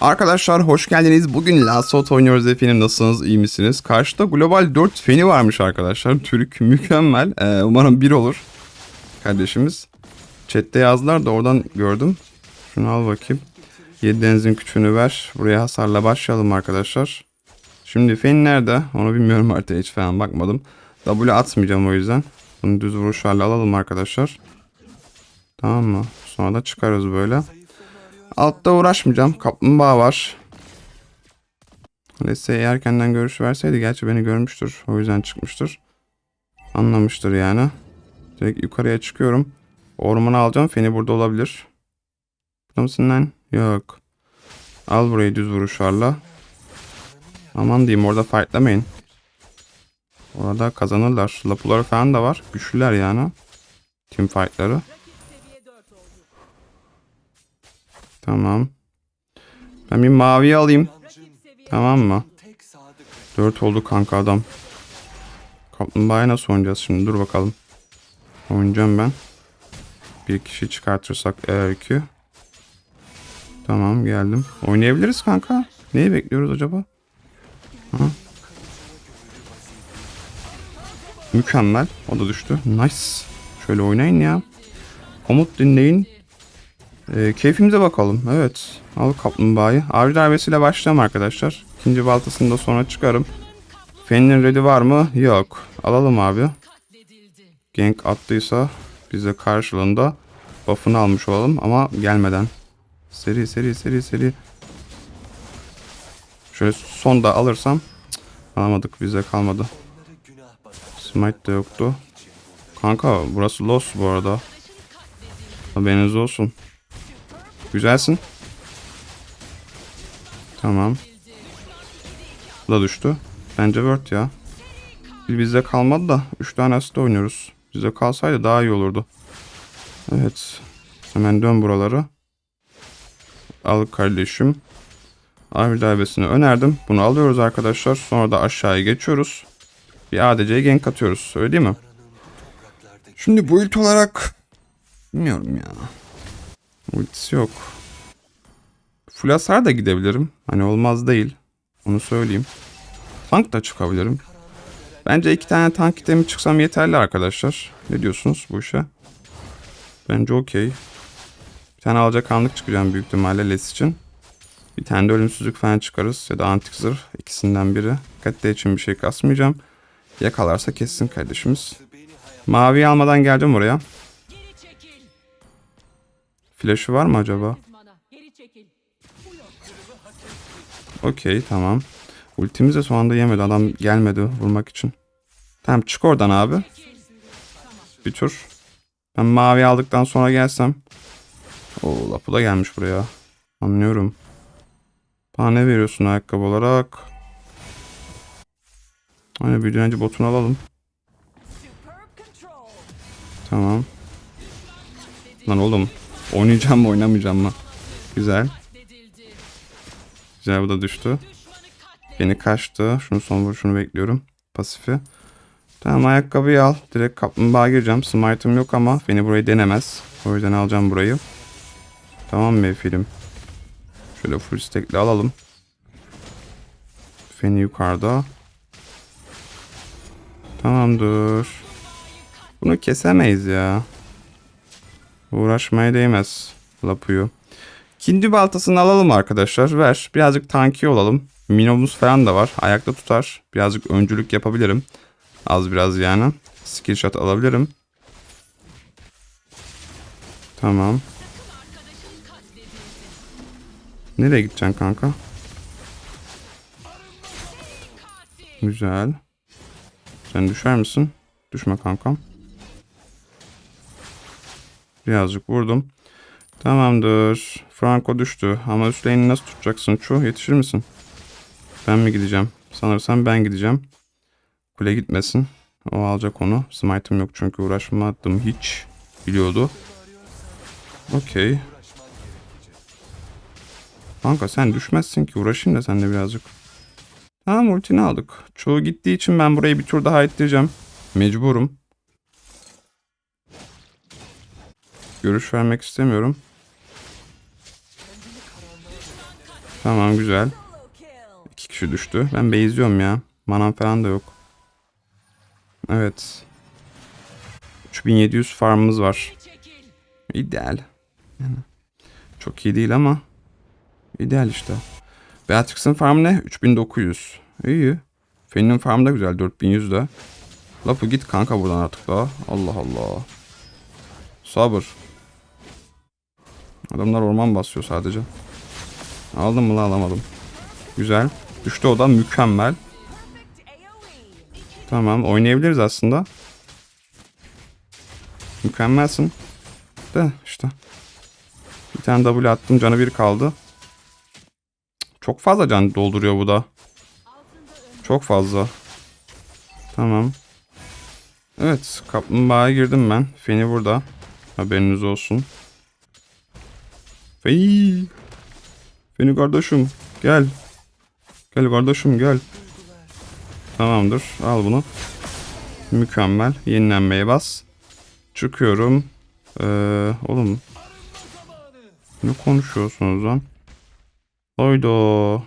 Arkadaşlar hoş geldiniz. Bugün Lasot oynuyoruz efendim. Nasılsınız? iyi misiniz? Karşıda Global 4 feni varmış arkadaşlar. Türk mükemmel. Ee, umarım bir olur. Kardeşimiz. Chat'te yazdılar da oradan gördüm. Şunu al bakayım. 7 denizin küçüğünü ver. Buraya hasarla başlayalım arkadaşlar. Şimdi fen nerede? Onu bilmiyorum haritaya hiç falan bakmadım. W atmayacağım o yüzden. Bunu düz vuruşlarla alalım arkadaşlar. Tamam mı? Sonra da çıkarız böyle. Altta uğraşmayacağım. Kaplumbağa var. Lesse'ye erkenden görüş verseydi gerçi beni görmüştür. O yüzden çıkmıştır. Anlamıştır yani. Direkt yukarıya çıkıyorum. Ormanı alacağım. Feni burada olabilir. Burada mısın lan? Yok. Al burayı düz vuruşlarla. Aman diyeyim orada fightlamayın. Orada kazanırlar. Lapuları falan da var. Güçlüler yani. Team fightları. Tamam. Ben bir mavi alayım. Tamam mı? 4 oldu kanka adam. Kaplumbağa'ya nasıl oynayacağız şimdi? Dur bakalım. Oynayacağım ben. Bir kişi çıkartırsak eğer ki. Tamam geldim. Oynayabiliriz kanka. Neyi bekliyoruz acaba? Ha. Mükemmel. O da düştü. Nice. Şöyle oynayın ya. Komut dinleyin. E, keyfimize bakalım. Evet. Al kaplumbağayı. Avcı darbesiyle başlayalım arkadaşlar. İkinci baltasını da sonra çıkarım. Fen'in ready var mı? Yok. Alalım abi. Gank attıysa bize karşılığında buff'ını almış olalım ama gelmeden. Seri seri seri seri. Şöyle son da alırsam alamadık bize kalmadı. Smite de yoktu. Kanka burası lost bu arada. Haberiniz olsun. Güzelsin. Tamam. Da düştü. Bence Word ya. Bizde kalmadı da 3 tane asist oynuyoruz. Bizde kalsaydı daha iyi olurdu. Evet. Hemen dön buraları. Al kardeşim. Avcı darbesini önerdim. Bunu alıyoruz arkadaşlar. Sonra da aşağıya geçiyoruz. Bir ADC'ye gank atıyoruz. Öyle değil mi? Şimdi bu ult olarak bilmiyorum ya. Ultisi yok. Full da gidebilirim. Hani olmaz değil. Onu söyleyeyim. Tank da çıkabilirim. Bence iki tane tank itemi çıksam yeterli arkadaşlar. Ne diyorsunuz bu işe? Bence okey. Bir tane alacak çıkacağım büyük ihtimalle Les için. Bir tane de ölümsüzlük falan çıkarız. Ya da antik zırh. ikisinden biri. Katli için bir şey kasmayacağım. Yakalarsa kessin kardeşimiz. Mavi almadan geleceğim oraya. Flash'ı var mı acaba? Okey tamam. Ultimiz de son anda yemedi. Adam gelmedi vurmak için. Tamam çık oradan abi. Bir tur. Ben mavi aldıktan sonra gelsem. Oo Lapu da gelmiş buraya. Anlıyorum. Bana ne veriyorsun ayakkabı olarak? Hani bir önce botunu alalım. Tamam. Lan oğlum. Oynayacağım mı oynamayacağım mı? Güzel. Güzel bu da düştü. Beni kaçtı. Şunu son vuruşunu bekliyorum. Pasifi. Tamam ayakkabıyı al. Direkt kaplumbağa gireceğim. Smite'ım yok ama beni burayı denemez. O yüzden alacağım burayı. Tamam mı film? Şöyle full stack'le alalım. Feni yukarıda. Tamamdır. Bunu kesemeyiz ya. Uğraşmaya değmez. Lapuyu. İkinci baltasını alalım arkadaşlar. Ver. Birazcık tanki olalım. Minomuz falan da var. Ayakta tutar. Birazcık öncülük yapabilirim. Az biraz yani. Skill shot alabilirim. Tamam. Nereye gideceksin kanka? Güzel. Sen düşer misin? Düşme kankam. Birazcık vurdum. Tamamdır. Franco düştü. Ama üst nasıl tutacaksın Çu? Yetişir misin? Ben mi gideceğim? Sanırsam ben gideceğim. Kule gitmesin. O alacak onu. Smite'ım yok çünkü uğraşmadım hiç. Biliyordu. Okey. Kanka sen düşmezsin ki. Uğraşayım da seninle birazcık. Tamam ultini aldık. Çoğu gittiği için ben burayı bir tur daha ittireceğim. Mecburum. Görüş vermek istemiyorum. Tamam güzel. İki kişi düştü. Ben base'liyorum ya. Manam falan da yok. Evet. 3700 farmımız var. İdeal. Yani çok iyi değil ama ideal işte. Beatrix'in farmı ne? 3900. İyi. Fen'in farmı da güzel 4100 de. Lapı git kanka buradan artık daha. Allah Allah. Sabır. Adamlar orman basıyor sadece. Aldım mı lan alamadım. Güzel. Düştü o da mükemmel. Tamam oynayabiliriz aslında. Mükemmelsin. De işte. Bir tane W attım canı bir kaldı. Çok fazla can dolduruyor bu da. Çok fazla. Tamam. Evet kaplumbağaya girdim ben. Feni burada. Haberiniz olsun. Fey. Feni kardeşim gel. Gel kardeşim gel. Tamamdır al bunu. Mükemmel. Yenilenmeye bas. Çıkıyorum. Ee, oğlum. Ne konuşuyorsunuz lan? Oydo.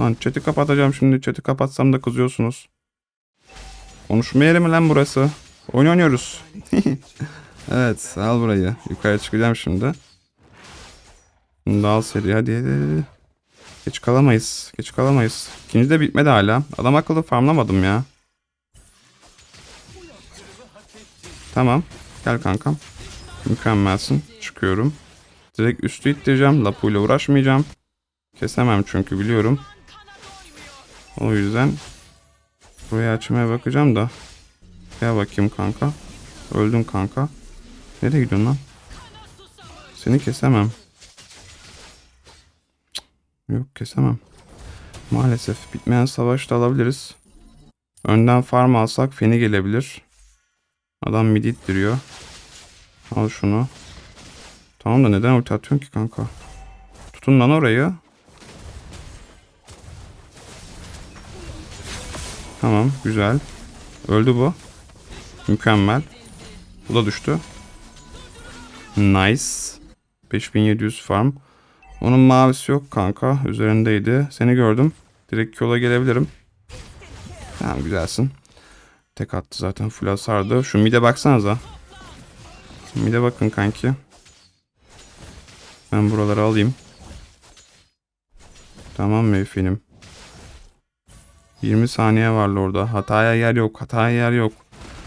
Lan chat'i kapatacağım şimdi. Chat'i kapatsam da kızıyorsunuz. Konuşma yeri mi lan burası? Oyun oynuyoruz. evet al burayı. Yukarı çıkacağım şimdi. Şimdi al seri hadi, hadi. Geç kalamayız. Geç kalamayız. İkinci de bitmedi hala. Adam akıllı farmlamadım ya. Tamam. Gel kankam. Mükemmelsin. Çıkıyorum. Direkt üstü ittireceğim. Lapuyla uğraşmayacağım. Kesemem çünkü biliyorum. O yüzden burayı açmaya bakacağım da. Gel bakayım kanka. Öldüm kanka. Nereye gidiyorsun lan? Seni kesemem. Yok kesemem. Maalesef bitmeyen savaşta alabiliriz. Önden farm alsak feni gelebilir. Adam mid ittiriyor. Al şunu. Tamam da neden ulti atıyorsun ki kanka? Tutun lan orayı. Tamam güzel. Öldü bu. Mükemmel. Bu da düştü. Nice. 5700 farm. Onun mavisi yok kanka. Üzerindeydi. Seni gördüm. Direkt yola gelebilirim. Tamam güzelsin. Tek attı zaten full hasardı. Şu mide baksanıza. Mide bakın kanki. Ben buraları alayım. Tamam mı efendim? 20 saniye var orada. Hataya yer yok. Hataya yer yok.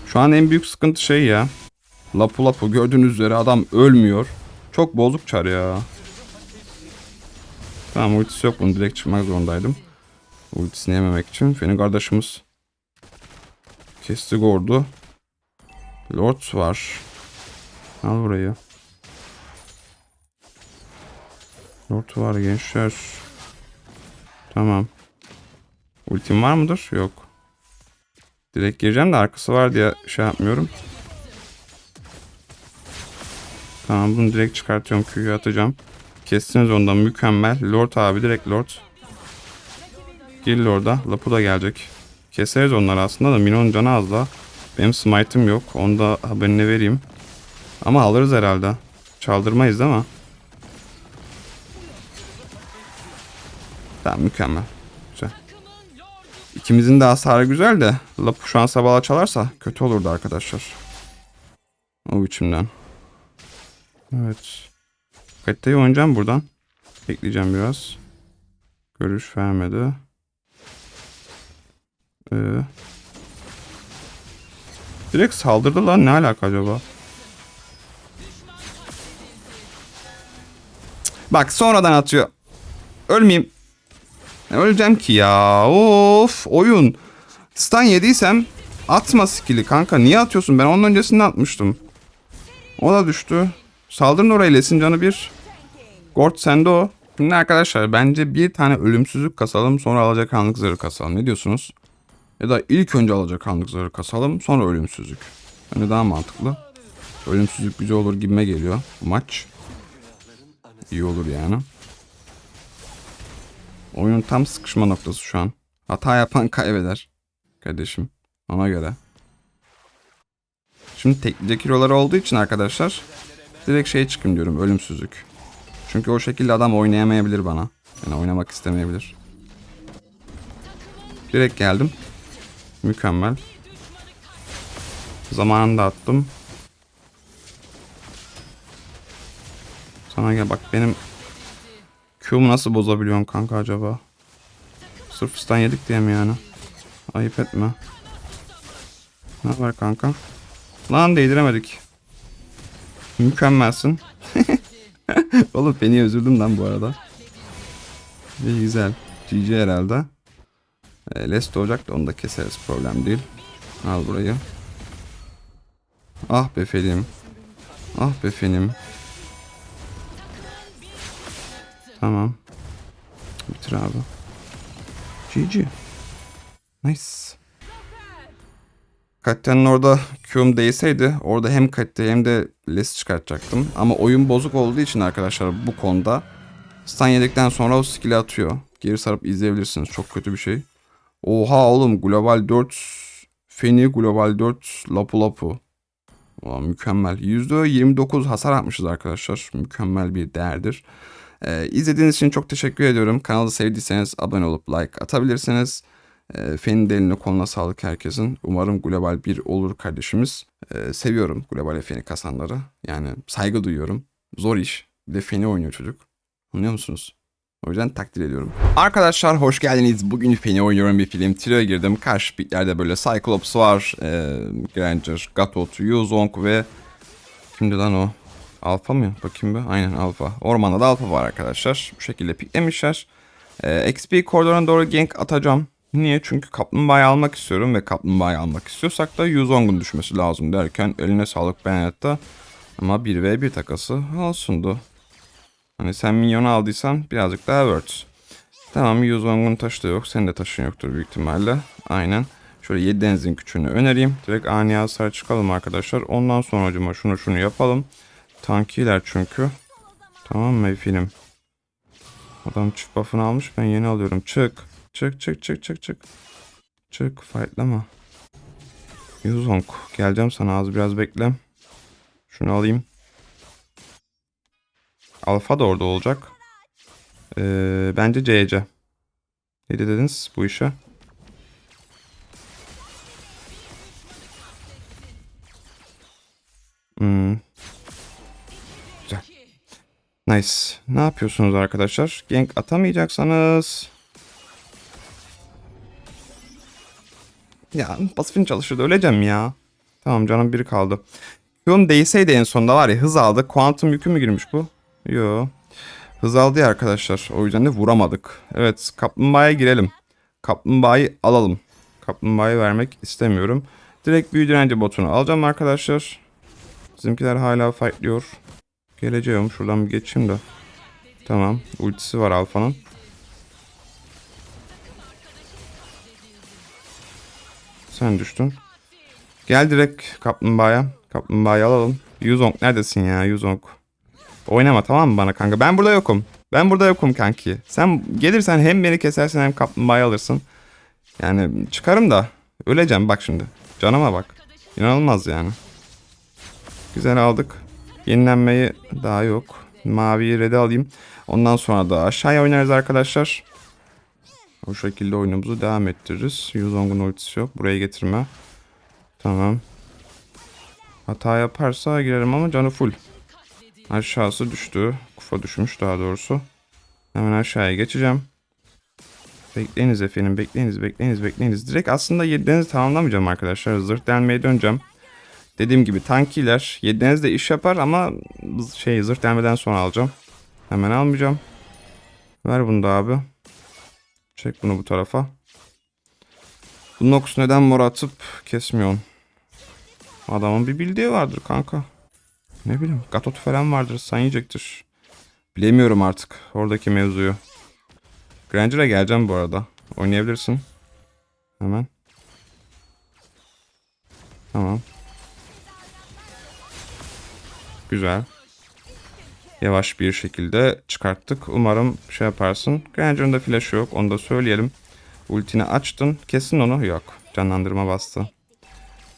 Şu an en büyük sıkıntı şey ya. Lapu lapu gördüğünüz üzere adam ölmüyor. Çok bozuk çar ya. Tamam ultisi yok bunu direkt çıkmak zorundaydım. Ultisini yememek için. Feni kardeşimiz. Kesti gordu. Lord var. Al burayı. Lord var gençler. Tamam. Ultim var mıdır? Yok. Direkt gireceğim de arkası var diye şey yapmıyorum. Tamam bunu direkt çıkartıyorum. Q'yu atacağım. Kestiniz ondan mükemmel. Lord abi direkt Lord. Gel Lord'a. Lapu da gelecek. Keseriz onları aslında da Minon canı az da. Benim smite'ım yok. Onu da haberini vereyim. Ama alırız herhalde. Çaldırmayız mi? Tamam mükemmel. Güzel. İkimizin de hasarı güzel de Lapu şu an sabahla çalarsa kötü olurdu arkadaşlar. O biçimden. Evet. Kattayı oynayacağım buradan. Bekleyeceğim biraz. Görüş vermedi. Ee, direkt saldırdı lan ne alaka acaba? Bak sonradan atıyor. Ölmeyeyim. Öleceğim ki ya. Of oyun. Stun yediysem atma skill'i kanka. Niye atıyorsun? Ben onun öncesinde atmıştım. O da düştü. Saldırın oraya Lesin canı bir. Gort sende o. Şimdi arkadaşlar bence bir tane ölümsüzlük kasalım sonra alacak kanlık zırhı kasalım. Ne diyorsunuz? Ya da ilk önce alacak kanlık zırhı kasalım sonra ölümsüzlük. Bence daha mantıklı. Ölümsüzlük güzel olur gibime geliyor bu maç. İyi olur yani. Oyunun tam sıkışma noktası şu an. Hata yapan kaybeder. Kardeşim. Ona göre. Şimdi tekleyecek hero'ları olduğu için arkadaşlar direkt şeye çıkın diyorum ölümsüzlük. Çünkü o şekilde adam oynayamayabilir bana. Yani oynamak istemeyebilir. Direkt geldim. Mükemmel. Zamanında attım. Sana gel bak benim Q'mu nasıl bozabiliyorsun kanka acaba? Sırf stun yedik diye mi yani? Ayıp etme. Ne haber kanka? Lan değdiremedik. Mükemmelsin. Oğlum beni özürdüm lan bu arada. İyi güzel. GG herhalde. E, Lest olacak da onu da keseriz problem değil. Al burayı. Ah be fenim. Ah be fenim. Tamam. Bitir abi. GG. Nice. Katya'nın orada Q'um değseydi orada hem Katya hem de Les çıkartacaktım. Ama oyun bozuk olduğu için arkadaşlar bu konuda stun yedikten sonra o skill'i atıyor. Geri sarıp izleyebilirsiniz. Çok kötü bir şey. Oha oğlum Global 4 Feni Global 4 Lapu Lapu. Aa, mükemmel. %29 hasar atmışız arkadaşlar. Mükemmel bir değerdir. Ee, izlediğiniz için çok teşekkür ediyorum. Kanalı sevdiyseniz abone olup like atabilirsiniz. Ee, Fen'in eline koluna sağlık herkesin. Umarım Global 1 olur kardeşimiz. Ee, seviyorum Global Fen'i kasanları. Yani saygı duyuyorum. Zor iş. Bir de Fen'i oynuyor çocuk. Anlıyor musunuz? O yüzden takdir ediyorum. Arkadaşlar hoş geldiniz. Bugün Fen'i oynuyorum bir film. Trio'ya girdim. Karşı piklerde böyle Cyclops var. E, Granger, Gatot, Yuzong ve... Kimdi lan o? Alfa mı? Bakayım bir. Aynen Alfa. Ormanda da Alfa var arkadaşlar. Bu şekilde piklemişler. E, XP koridoruna doğru gank atacağım. Niye? Çünkü kaplumbağayı almak istiyorum ve kaplumbağayı almak istiyorsak da Yuzong'un düşmesi lazım derken eline sağlık Bennett'ta. Ama 1v1 takası olsundu. Hani sen minyonu aldıysan birazcık daha worth. Tamam Yuzong'un taşı da yok. Senin de taşın yoktur büyük ihtimalle. Aynen. Şöyle 7 denizin küçüğünü önereyim. Direkt ani hasar çıkalım arkadaşlar. Ondan sonra acaba şunu şunu yapalım. Tankiler çünkü. Tamam mı film? Adam çift buff'ını almış ben yeni alıyorum. Çık. Çık çık çık çık çık. Çık fightlama. Yuzong geleceğim sana az biraz bekle. Şunu alayım. Alfa da orada olacak. Ee, bence CC. Ne dediniz bu işe? Hmm. Güzel. Nice. Ne yapıyorsunuz arkadaşlar? Gank atamayacaksanız... Ya pasifin çalışırdı öleceğim ya. Tamam canım biri kaldı. Q'um değseydi en sonunda var ya hız aldı. Kuantum yükü mü girmiş bu? Yo. Hız aldı ya arkadaşlar. O yüzden de vuramadık. Evet kaplumbağaya girelim. Kaplumbağayı alalım. Kaplumbağayı vermek istemiyorum. Direkt büyü direnci botunu alacağım arkadaşlar. Bizimkiler hala fightlıyor. Geleceğim. Şuradan bir geçeyim de. Tamam. Ultisi var Alfa'nın. Sen düştün. Gel direkt kaplumbağaya. Kaplumbağayı alalım. Yuzong neredesin ya Yuzong? Oynama tamam mı bana kanka? Ben burada yokum. Ben burada yokum kanki. Sen gelirsen hem beni kesersin hem kaplumbağayı alırsın. Yani çıkarım da öleceğim bak şimdi. Canıma bak. İnanılmaz yani. Güzel aldık. Yenilenmeyi daha yok. Maviyi red'e alayım. Ondan sonra da aşağıya oynarız arkadaşlar. O şekilde oyunumuzu devam ettiririz. Yuzong'un ultisi yok. Buraya getirme. Tamam. Hata yaparsa girerim ama canı full. Aşağısı düştü. Kufa düşmüş daha doğrusu. Hemen aşağıya geçeceğim. Bekleyiniz efendim. Bekleyiniz, bekleyiniz, bekleyiniz. Direkt aslında 7'denizi tamamlamayacağım arkadaşlar. Zırh delmeye döneceğim. Dediğim gibi tankiler 7'deniz de iş yapar ama şey zırh delmeden sonra alacağım. Hemen almayacağım. Ver bunu da abi. Çek bunu bu tarafa. Bu Nox neden mor atıp kesmiyorsun? Adamın bir bildiği vardır kanka. Ne bileyim Gatot falan vardır sen yiyecektir. Bilemiyorum artık oradaki mevzuyu. Granger'a geleceğim bu arada. Oynayabilirsin. Hemen. Tamam. Güzel. Yavaş bir şekilde çıkarttık. Umarım şey yaparsın. Granger'ın da flash'ı yok. Onu da söyleyelim. Ultini açtın. Kesin onu. Yok. Canlandırma bastı.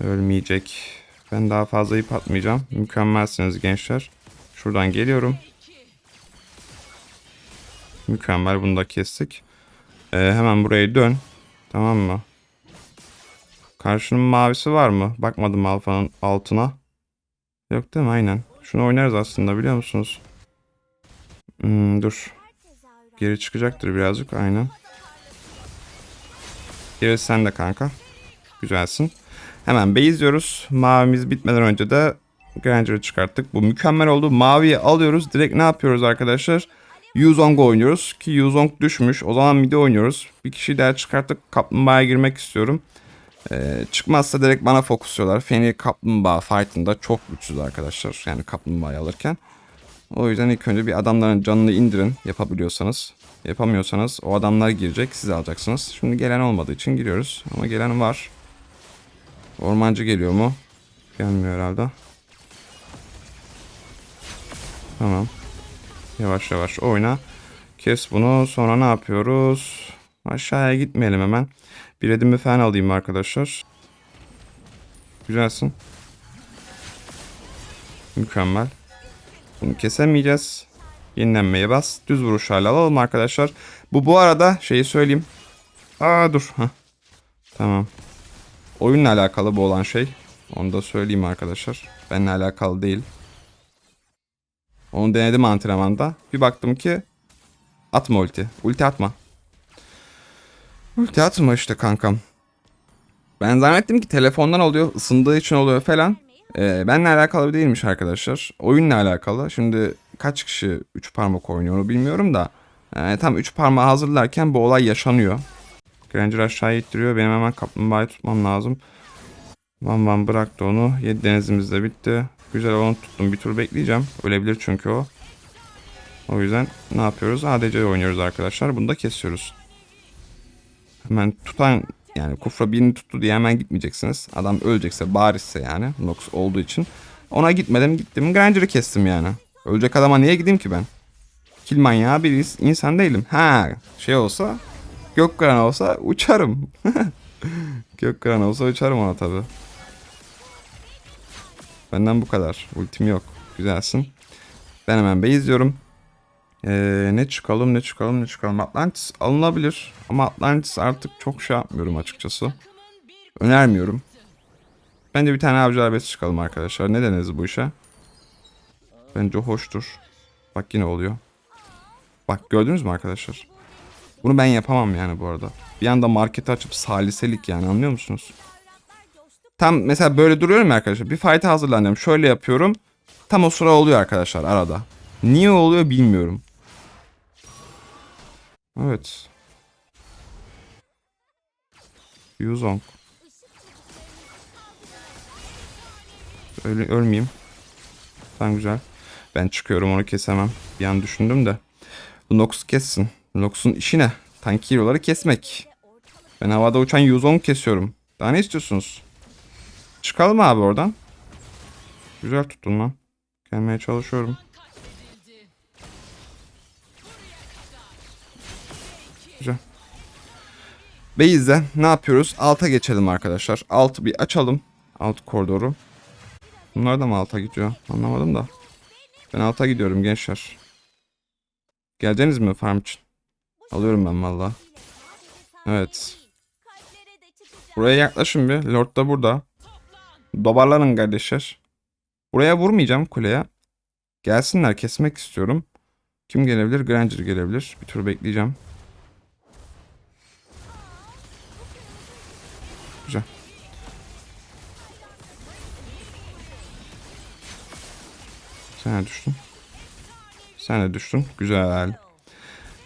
Ölmeyecek. Ben daha fazla ip atmayacağım. Mükemmelsiniz gençler. Şuradan geliyorum. Mükemmel bunu da kestik. Ee, hemen buraya dön. Tamam mı? Karşının mavisi var mı? Bakmadım alfanın altına. Yok değil mi? Aynen. Şunu oynarız aslında biliyor musunuz? Hmm, dur. Geri çıkacaktır birazcık. Aynen. Gerisi sen de kanka. Güzelsin. Hemen base diyoruz. Mavimiz bitmeden önce de Granger'ı çıkarttık. Bu mükemmel oldu. Maviyi alıyoruz. Direkt ne yapıyoruz arkadaşlar? Yuzong'u oynuyoruz. Ki Yuzong düşmüş. O zaman midi oynuyoruz. Bir kişiyi daha çıkarttık. Kaplumbağa'ya girmek istiyorum. Ee, çıkmazsa direkt bana fokusluyorlar. Feni kaplumbağa fight'ında çok güçsüz arkadaşlar. Yani kaplumbağayı alırken. O yüzden ilk önce bir adamların canını indirin yapabiliyorsanız. Yapamıyorsanız o adamlar girecek siz alacaksınız. Şimdi gelen olmadığı için giriyoruz. Ama gelen var. Ormancı geliyor mu? Gelmiyor herhalde. Tamam. Yavaş yavaş oyna. Kes bunu. Sonra ne yapıyoruz? Aşağıya gitmeyelim hemen. Bir edimi falan alayım arkadaşlar. Güzelsin. Mükemmel. Bunu kesemeyeceğiz. Yenilenmeye bas. Düz vuruşlarla alalım arkadaşlar. Bu bu arada şeyi söyleyeyim. Aa dur. Heh. Tamam. Oyunla alakalı bu olan şey. Onu da söyleyeyim arkadaşlar. Benimle alakalı değil. Onu denedim antrenmanda. Bir baktım ki atma ulti. Ulti atma. Ulti işte kankam. Ben zannettim ki telefondan oluyor, ısındığı için oluyor falan. Ee, benimle alakalı değilmiş arkadaşlar. Oyunla alakalı. Şimdi kaç kişi 3 parmak oynuyor onu bilmiyorum da. Ee, tam 3 parmağı hazırlarken bu olay yaşanıyor. Granger aşağıya ittiriyor. Benim hemen kaplumbağayı tutmam lazım. Van Van bıraktı onu. 7 denizimiz de bitti. Güzel onu tuttum. Bir tur bekleyeceğim. Ölebilir çünkü o. O yüzden ne yapıyoruz? ADC oynuyoruz arkadaşlar. Bunu da kesiyoruz. Hemen tutan yani Kufra birini tuttu diye hemen gitmeyeceksiniz. Adam ölecekse barizse yani Nox olduğu için. Ona gitmedim gittim Granger'ı kestim yani. Ölecek adama niye gideyim ki ben? Kill manyağı bir ins- insan değilim. Ha şey olsa Gökkıran olsa uçarım. Gökkıran olsa uçarım ona tabi. Benden bu kadar. Ultim yok. Güzelsin. Ben hemen base diyorum. Ee, ne çıkalım ne çıkalım ne çıkalım. Atlantis alınabilir. Ama Atlantis artık çok şey yapmıyorum açıkçası. Önermiyorum. Bence bir tane avcı arbesi çıkalım arkadaşlar. Ne deniriz bu işe? Bence hoştur. Bak yine oluyor. Bak gördünüz mü arkadaşlar? Bunu ben yapamam yani bu arada. Bir anda marketi açıp saliselik yani anlıyor musunuz? Tam mesela böyle duruyorum arkadaşlar. Bir fight'a hazırlanıyorum. Şöyle yapıyorum. Tam o sıra oluyor arkadaşlar arada. Niye oluyor bilmiyorum. Evet. Yuzong. Öyle ölmeyeyim. Tamam güzel. Ben çıkıyorum onu kesemem. Bir an düşündüm de. Nox kessin. Nox'un işi ne? Tank hero'ları kesmek. Ben havada uçan Yuzong kesiyorum. Daha ne istiyorsunuz? Çıkalım abi oradan. Güzel tuttun lan. Gelmeye çalışıyorum. Base'de ne yapıyoruz? Alta geçelim arkadaşlar. Altı bir açalım. Alt koridoru. Bunlar da mı alta gidiyor? Anlamadım da. Ben alta gidiyorum gençler. Geleceğiniz mi farm için? Alıyorum ben valla. Evet. Buraya yaklaşın bir. Lord da burada. Dobarlanın kardeşler. Buraya vurmayacağım kuleye. Gelsinler kesmek istiyorum. Kim gelebilir? Granger gelebilir. Bir tur bekleyeceğim. Güzel. Sen de düştün. Sen de düştün. Güzel.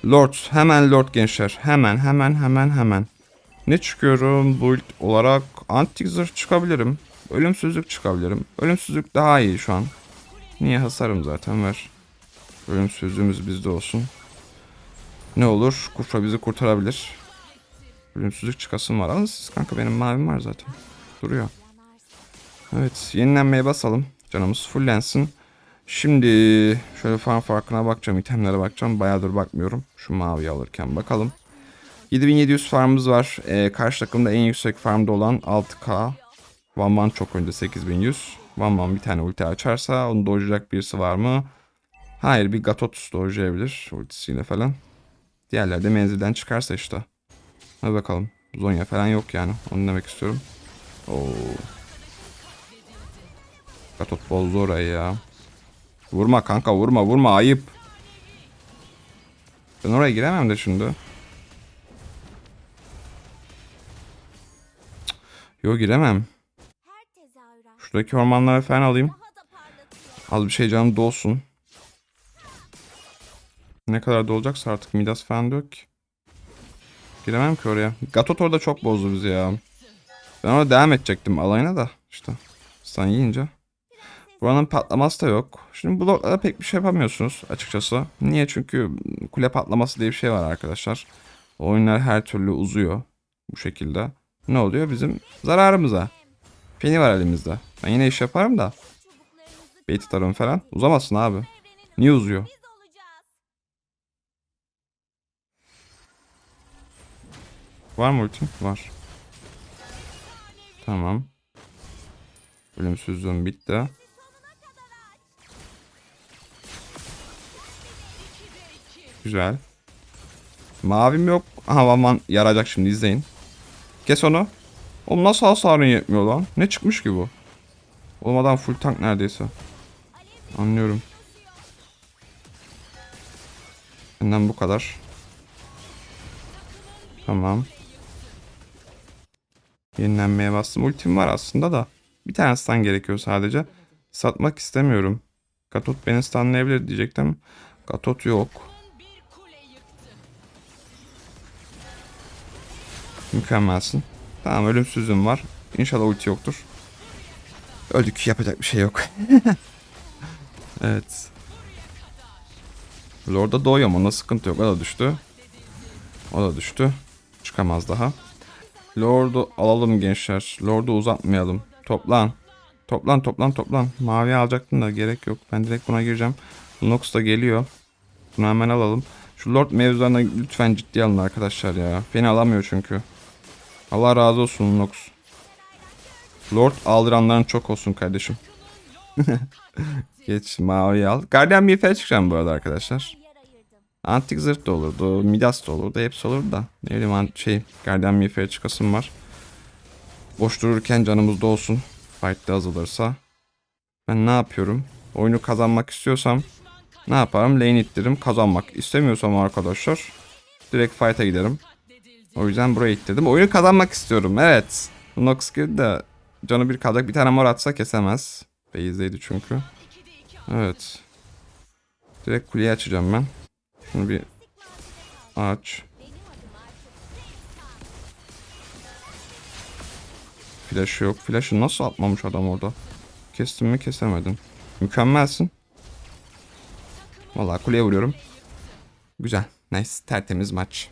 Lord. Hemen Lord gençler. Hemen hemen hemen hemen. Ne çıkıyorum? Build olarak antik zırh çıkabilirim. Ölümsüzlük çıkabilirim. Ölümsüzlük daha iyi şu an. Niye hasarım zaten ver. Ölümsüzlüğümüz bizde olsun. Ne olur? Kufra bizi kurtarabilir. Ölümsüzlük çıkasın var. Alın siz kanka benim mavim var zaten. Duruyor. Evet yenilenmeye basalım. Canımız fullensin. Şimdi şöyle farm farkına bakacağım. itemlere bakacağım. Bayağıdır bakmıyorum. Şu maviyi alırken bakalım. 7700 farmımız var. Ee, karşı takımda en yüksek farmda olan 6k. Van Van çok önde 8100. Van Van bir tane ulti açarsa onu dojlayacak birisi var mı? Hayır bir Gatot dojlayabilir ultisiyle falan. Diğerleri de menzilden çıkarsa işte. Hadi bakalım. Zonya falan yok yani. Onu demek istiyorum. Oo. Katot bozdu orayı ya. Vurma kanka vurma vurma ayıp. Ben oraya giremem de şimdi. Yok giremem. Şuradaki ormanları falan alayım. Az bir şey canım dolsun. Ne kadar dolacaksa artık Midas falan da yok ki. Giremem ki oraya. Gatot orada çok bozdu bizi ya. Ben orada devam edecektim alayına da işte. Sen yiyince. Buranın patlaması da yok. Şimdi bu bloklara pek bir şey yapamıyorsunuz açıkçası. Niye? Çünkü kule patlaması diye bir şey var arkadaşlar. Oyunlar her türlü uzuyor bu şekilde. Ne oluyor? Bizim zararımıza. Feni var elimizde. Ben yine iş yaparım da. Bait atarım falan. Uzamasın abi. Niye uzuyor? biz olacağız. Var mı ultim? Var. Tamam. Ölümsüzlüğüm bitti. Güzel. Mavim yok. Aha aman yarayacak şimdi izleyin. Kes onu. Oğlum nasıl hasarın yetmiyor lan? Ne çıkmış ki bu? Olmadan full tank neredeyse. Anlıyorum. Benden bu kadar. Tamam. Yenilenmeye bastım. Ultim var aslında da. Bir tane stun gerekiyor sadece. Satmak istemiyorum. Katot beni stunlayabilir diyecektim. Katot yok. Mükemmelsin. Tamam ölümsüzlüğüm var. İnşallah ulti yoktur. Öldük yapacak bir şey yok. evet. Lord'a doğuyor? Onda sıkıntı yok. O da düştü. O da düştü. Çıkamaz daha. Lord'u alalım gençler. Lord'u uzatmayalım. Toplan. Toplan toplan toplan. Mavi alacaktım da gerek yok. Ben direkt buna gireceğim. Nox da geliyor. Bunu hemen alalım. Şu Lord mevzularına lütfen ciddi alın arkadaşlar ya. Beni alamıyor çünkü. Allah razı olsun Nox. Lord aldıranların çok olsun kardeşim. Geç mavi al. Guardian Miğfer'e çıkacağım bu arada arkadaşlar. Antik zırh da olurdu. Midas da olurdu. Hepsi olurdu da. Ne bileyim an- şey. Guardian Miğfer'e çıkasım var. Boş dururken canımızda olsun. Fight'te azalırsa. Ben ne yapıyorum? Oyunu kazanmak istiyorsam ne yaparım? Lane ittiririm. Kazanmak istemiyorsam arkadaşlar direkt fight'a giderim. O yüzden buraya ittirdim. Oyunu kazanmak istiyorum. Evet. Nox de canı bir kalacak. Bir tane mor atsa kesemez. Base'deydi çünkü. Evet. Direkt kuleyi açacağım ben. Şunu bir aç. Flash yok. Flash'ı nasıl atmamış adam orada? Kestim mi kesemedim. Mükemmelsin. Vallahi kuleye vuruyorum. Güzel. Nice. Tertemiz maç.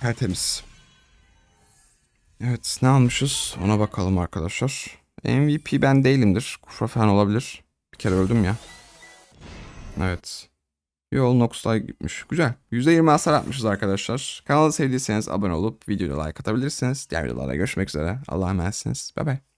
Tertemiz. Evet ne almışız ona bakalım arkadaşlar. MVP ben değilimdir. Kufra falan olabilir. Bir kere öldüm ya. Evet. Yol Nox'lar gitmiş. Güzel. %20 hasar atmışız arkadaşlar. Kanalı sevdiyseniz abone olup videoya like atabilirsiniz. Diğer videolarda görüşmek üzere. Allah'a emanetsiniz. Bye bye.